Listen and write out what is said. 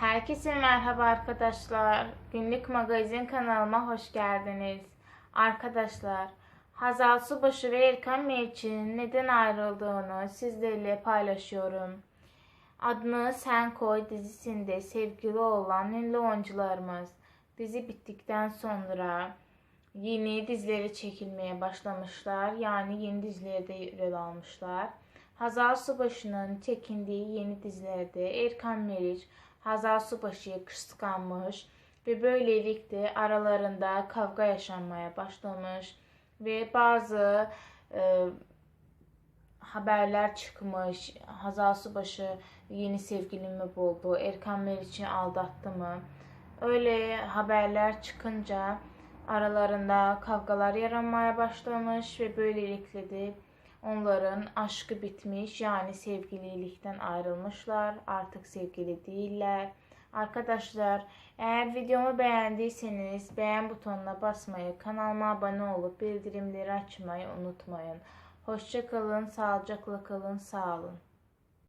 Herkese merhaba arkadaşlar. Günlük magazin kanalıma hoş geldiniz. Arkadaşlar, Hazal Subaşı ve Erkan Meriç'in neden ayrıldığını sizlerle paylaşıyorum. Adını Sen Koy dizisinde sevgili olan ünlü oyuncularımız dizi bittikten sonra yeni dizileri çekilmeye başlamışlar. Yani yeni dizilerde rol almışlar. Hazal Subaşı'nın çekindiği yeni dizilerde Erkan Meriç, Hazal Subaşı'yı kıskanmış ve böylelikle aralarında kavga yaşanmaya başlamış ve bazı e, haberler çıkmış. Hazal Subaşı yeni sevgilimi buldu, Erkan Meriç'i aldattı mı? Öyle haberler çıkınca aralarında kavgalar yaranmaya başlamış ve böylelikle de onların aşkı bitmiş yani sevgililikten ayrılmışlar. Artık sevgili değiller. Arkadaşlar eğer videomu beğendiyseniz beğen butonuna basmayı, kanalıma abone olup bildirimleri açmayı unutmayın. Hoşçakalın, sağlıcakla kalın, sağ olun.